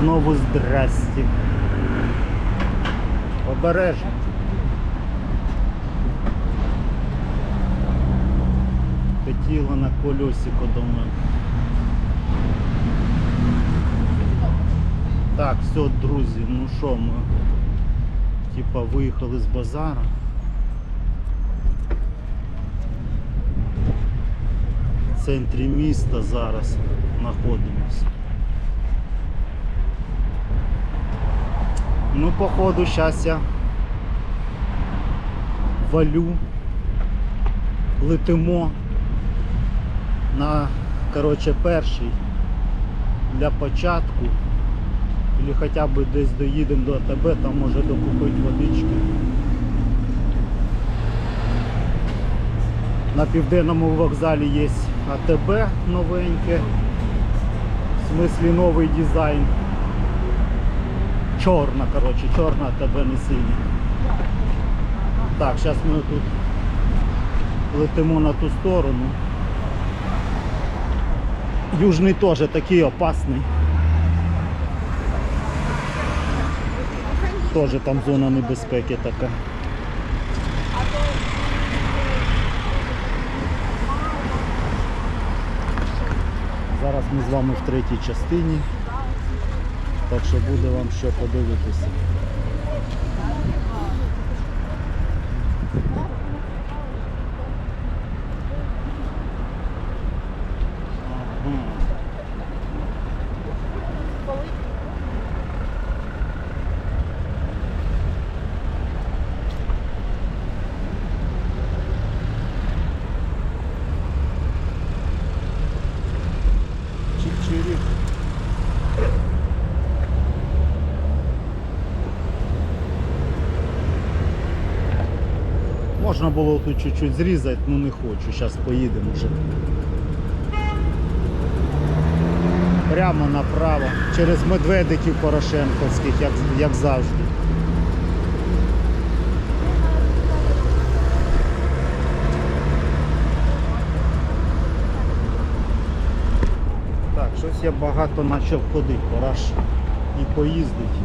знову здрасті. Обережно. Хотіла на колесико мене. Так, все, друзі, ну що ми? Типа виїхали з базара. В центрі міста зараз знаходимося. Ну, походу, зараз я валю, летимо на коротше, перший для початку. Или хоча б десь доїдемо до АТБ, там може докупити водички. На південному вокзалі є АТБ новеньке. В смислі новий дизайн. Чорна, коротше, чорна АТБ не синя. Так, зараз ми тут летимо на ту сторону. Южний теж такий опасний. Теж там зона небезпеки така. Зараз ми з вами в третій частині, так що буде вам що подивитися. Можна було тут чуть-чуть зрізати, ну не хочу. Зараз поїдемо вже. Прямо направо, через медведиків Порошенковських, як, як завжди. Так, щось я багато почав ходити, пора і поїздити.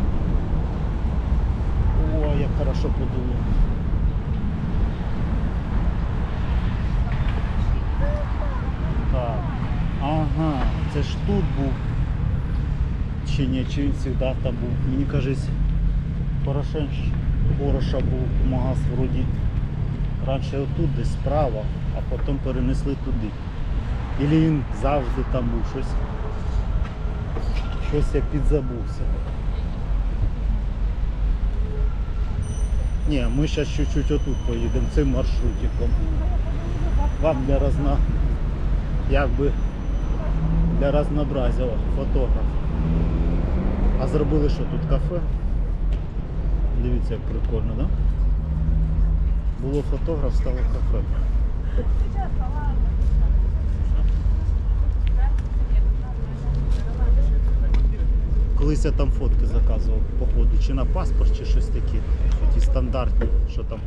О, як хорошо подуло. Так. Ага, це ж тут був. Чи ні, чи він завжди там був. Мені кажеться, Порошенч Хороша був магаз вроді. Раніше отут десь справа, а потім перенесли туди. Ілі він завжди там був щось. Щось я підзабувся. Ні, ми зараз чуть-чуть отут поїдемо цим маршрутиком. Вам для разна... якби для разнообразия О, фотограф. А зробили що тут кафе? Дивіться, як прикольно, да? Було фотограф, стало кафе. Колись я там фотки заказував, походу, чи на паспорт, чи щось таке. Ті стандартні, що там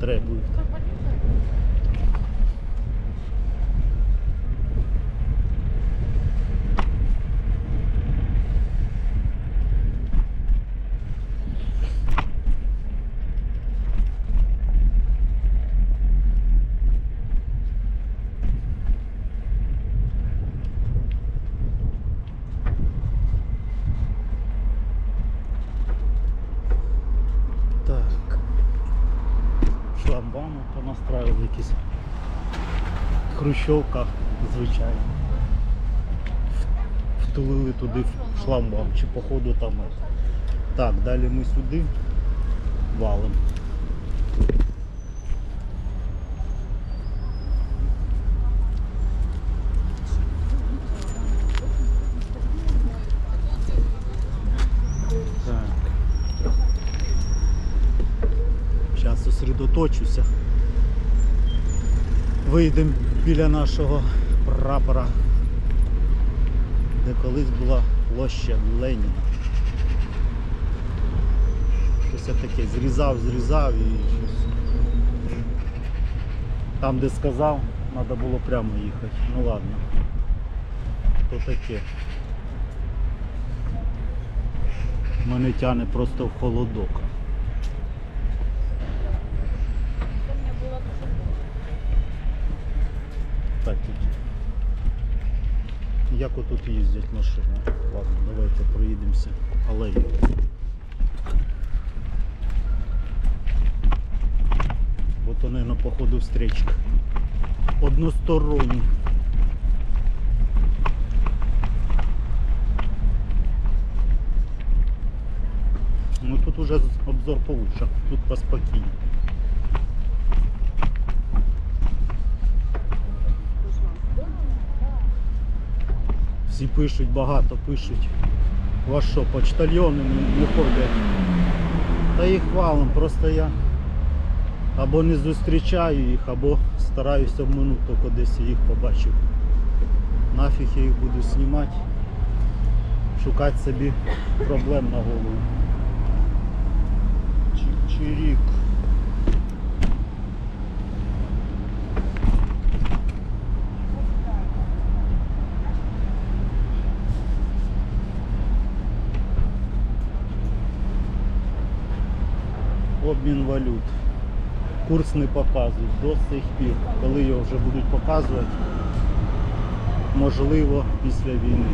требують. Хрущовка, звичайно. Втулили туди шламбам, чи походу там. Так, далі ми сюди валим. Зараз зосередоточуся. Вийдемо біля нашого прапора, де колись була площа Леніна. Щось таке зрізав, зрізав і щось. Там, де сказав, треба було прямо їхати. Ну ладно. То таке. Мене тяне просто в холодок. Так, тут. Як отут їздять машини? Ладно, давайте проїдемося алею. От вони на походу встречка. Односторонні. Ну тут уже обзор получше, тут поспокійно. Всі пишуть, багато пишуть. Вас що, почтальйони не, не ходять? Та їх валом, просто я або не зустрічаю їх, або стараюся обминути, тільки десь їх побачив. Нафіг я їх буду знімати, шукати собі проблем на голову. Чик-чирік. Обмін валют. Курс не показують до сих пір. Коли його вже будуть показувати, можливо, після війни.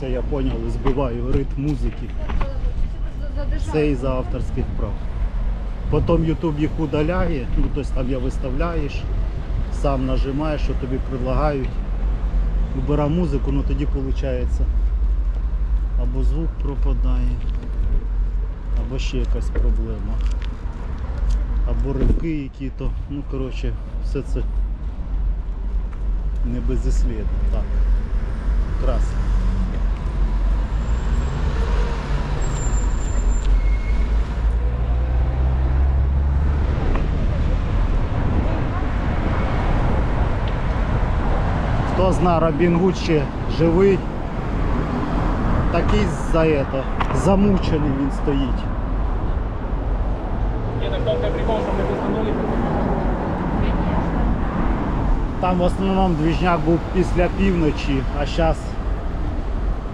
Це я поняв, збиваю ритм музики. Це із за авторських прав. Потім YouTube їх удаляє, ну тобто там я виставляєш, сам нажимаєш, що тобі предлагають. Вибирай музику, ну тоді виходить або звук пропадає, або ще якась проблема. Або ривки які-то. Ну коротше, все це не безіслідно. Так. Красно. Хто зна, Робін Гуд ще живий. Такий за это, замучений він стоїть. Не, так в прикол, что мы пизданули. Там в основному двіжняк був після півночі, а зараз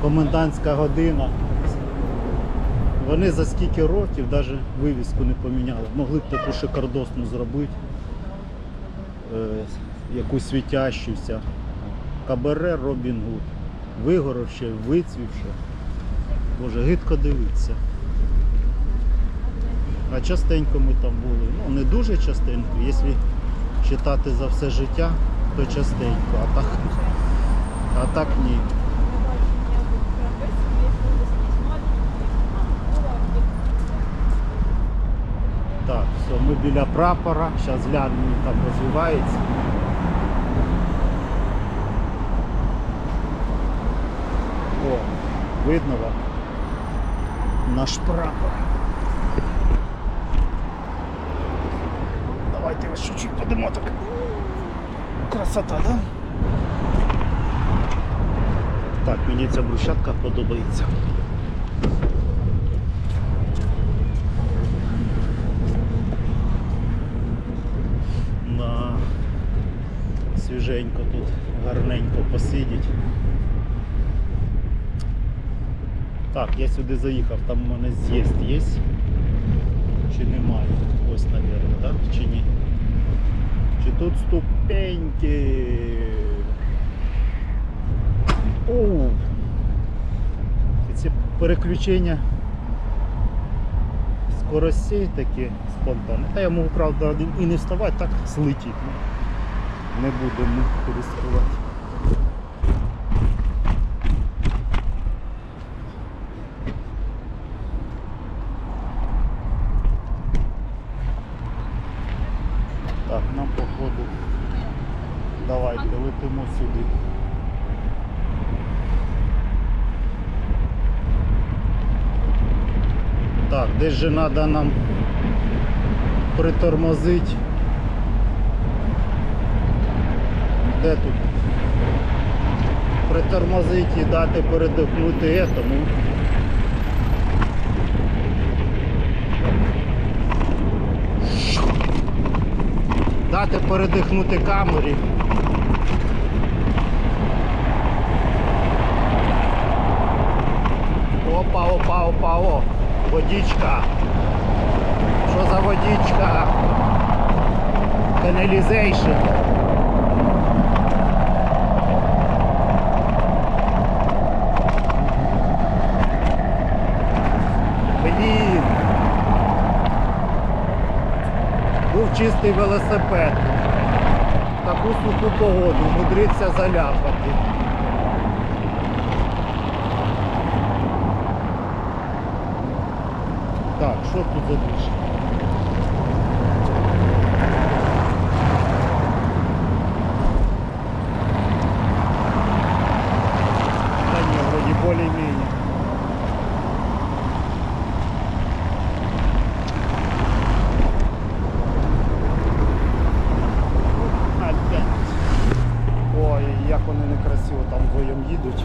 комендантська година. Вони за скільки років навіть вивіску не поміняли. Могли б таку шикардосну зробити, е, якусь світящуся. Кабаре Робін Гуд. Вигоровще, вицвівше. Боже, гидко дивитися. А частенько ми там були. Ну, не дуже частенько, якщо читати за все життя, то частенько, а так, а так ні. Так, все, ми біля прапора, зараз глянемо, там розвивається. О, видно вам? Наш прапор. Давайте ось чуть-чуть подимо так. Красота, да? Так, мені ця брусчатка подобається. На свіженько тут гарненько посидіть. Так, я сюди заїхав, там у мене з'їзд є. Чи немає? Ось, мабуть, так? Чи ні? Чи тут ступеньки? Оу! Ці переключення скоростей такі спонтанні. Та я можу, правда, і не вставати, так злетіти. Ну, Не будемо ризикувати. Так, нам походу. Давайте летимо сюди. Так, десь же треба нам притормозити. Де тут? Притормозити і дати передихнути этому. Дайте передихнути камері. Опа, опа, опа, о, водичка. Що за водичка? Каналізейшн. Блін. Був чистий велосипед. Таку суху погоду мудриться заляпати. Так, що тут за движ? Да не, вроде более-менее. Опять. Ой, як вони некрасиво там вдвоєм їдуть.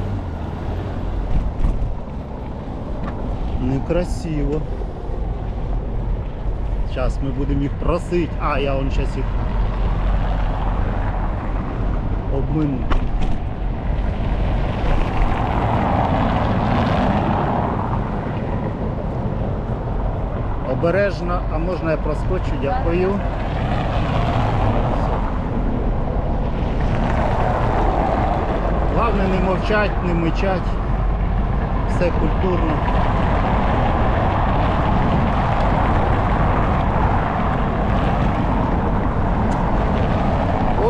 Некрасиво. Зараз ми будемо їх просити. А, я вон зараз їх обмину. Обережно, а можна я проскочу, дякую. Головне не мовчать, не мичать. Все культурно.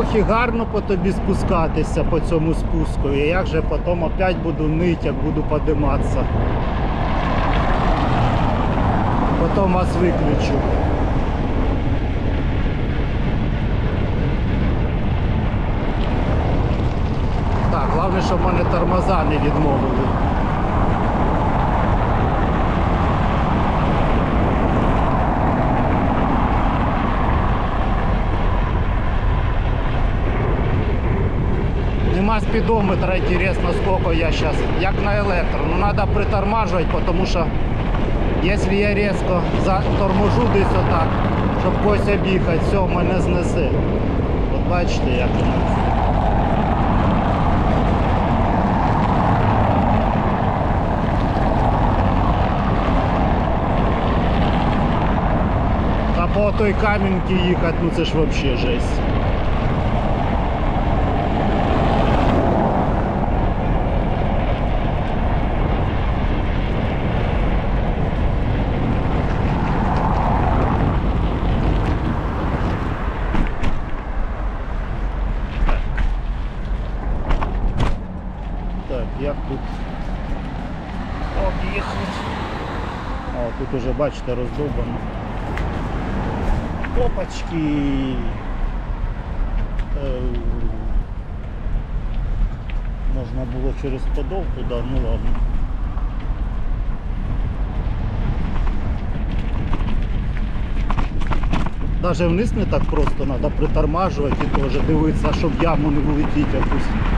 Ох і гарно по тобі спускатися по цьому спуску. І як же потім опять буду нить, як буду подиматися. Потім вас виключу. Так, головне, щоб мене тормоза не відмовили. Нема спидометра, интересно, сколько я сейчас. Як на электро. Ну надо притормаживать, потому что если я резко заторможу десь отак, щоб когось об'їхати, все, мене знесе. От бачите, як воно. А по той камінки їхати, ну це ж взагалі жесть. Так, як тут об'їхати? О, тут уже бачите роздовбано. Опачки. Е, Можна було через подол туди, ну ладно. Даже вниз не так просто, треба притормажувати і теж дивитися, щоб яму не влетіти якусь.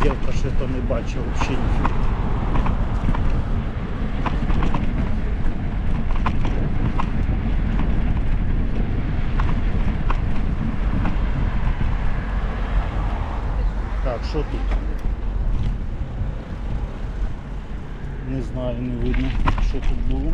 Так, дівка що то не бачив взагалі. Так, що тут? Не знаю, не видно, що тут було.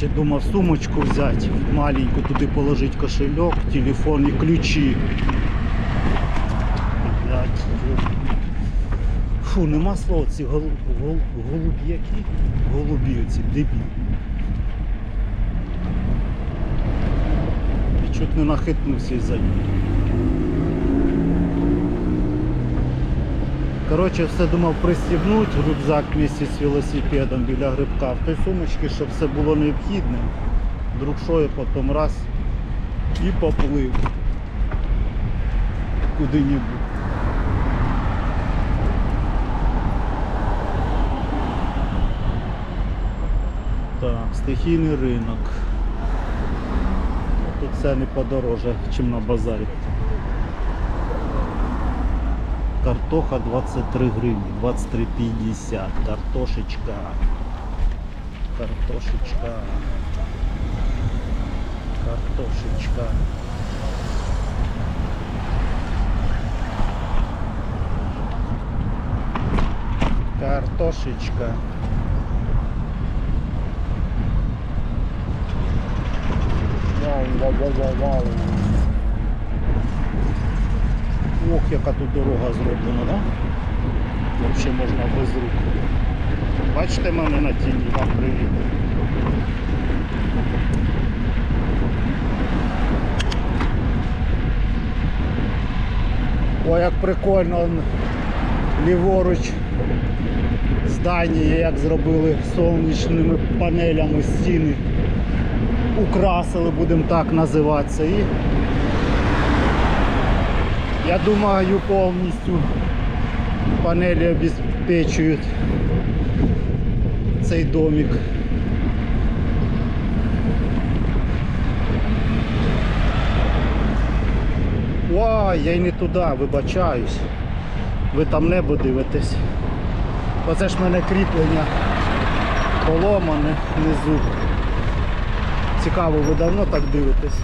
Ще думав сумочку взяти, маленьку, туди положити кошельок, телефон і ключі. Фу, нема слова, ці гол, гол, голуб'яки, голубі оці, дебі. І чуть не нахитнувся із-за них. Коротше, все думав пристібнути рюкзак вместе з велосипедом біля грибка. В той сумочці, щоб все було необхідне. Вдруг що я потім раз і поплив куди-небудь. Так, стихійний ринок. Тут ціни подороже, ніж на базарі. Картоха 23 гривні, 23,50. Картошечка. Картошечка. Картошечка. Картошечка. Ох, яка тут дорога зроблена, да? Взагалі можна без рук. Бачите мене на тіні, вам привіт. Ой, як прикольно ліворуч здання, як зробили сонячними панелями стіни. Украсили, будемо так називатися. І я думаю, повністю панелі обезпечують цей домик. Ой, я й не туди, вибачаюсь. Ви там небо дивитесь. Оце ж в мене кріплення поломане внизу. Цікаво, ви давно так дивитесь.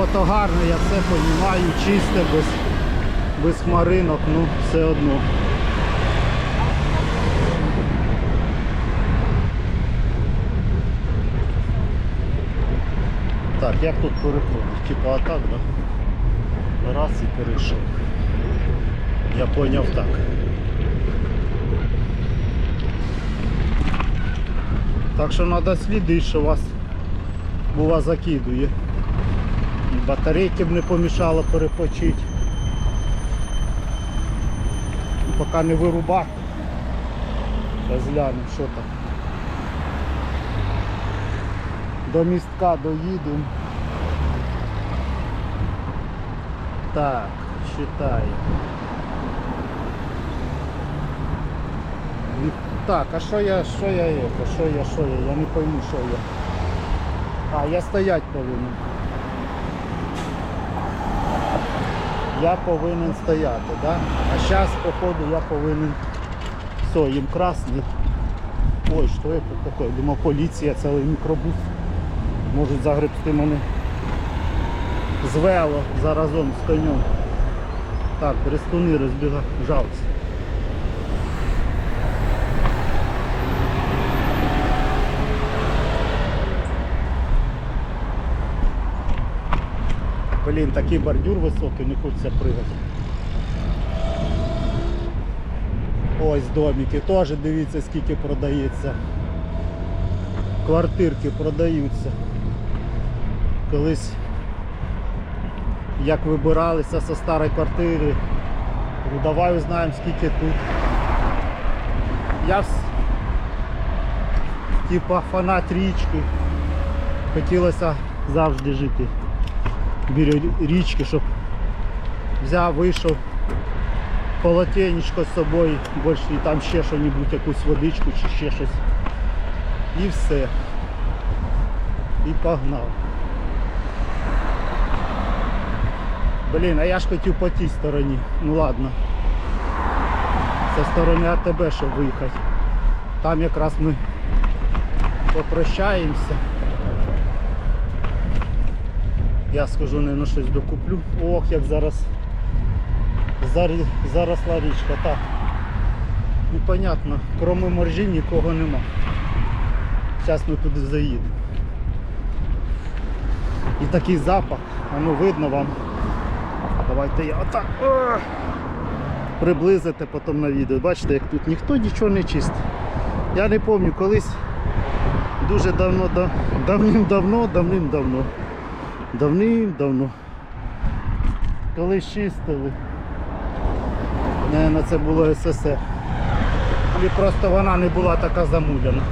Небо то я все розумію, чисте, без, без хмаринок, ну все одно. Так, як тут переходить? Типа отак, да? Раз і перейшов. Я поняв так. Так що треба слідити, що вас бува закидує. Батарейки б не помішало перепочити. Поки не вирубати. Зараз глянемо, що там. До містка доїдемо. Так, считаю. Так, а що я, що я, що я, що я, я не пойму, що я. А, я стоять повинен. Я повинен стояти, да? А зараз, походу, я повинен. Все, їм красний. Ой, що це таке? Думав, поліція, цілий мікробус. Можуть загребсти мене Звело заразом з конем. Так, брестуни розбігаються. Блін, такий бордюр високий, не хочеться пригати. Ось домики, теж дивіться скільки продається. Квартирки продаються. Колись як вибиралися зі старої квартири, ну, давай узнаємо скільки тут. Я типа фанат річки. Хотілося завжди жити біля річки, щоб взяв, вийшов полотенечко з собою, більше там ще щось, якусь водичку чи ще щось. І все. І погнав. Блін, а я ж хотів по тій стороні. Ну ладно. Це сторони АТБ, щоб виїхати. Там якраз ми попрощаємося. Я скажу, не щось докуплю. Ох, як зараз заросла річка. Так. Непонятно. Кроме моржі нікого нема. Зараз ми туди заїдемо. І такий запах, а ну видно вам. Давайте я отак о, приблизити потім на відео. Бачите, як тут ніхто нічого не чистить. Я не пам'ятаю, колись дуже давно, да- давним-давно, давним-давно. Давним-давно. Коли чистили. Наверно, це було СССР. І просто вона не була така замуляна.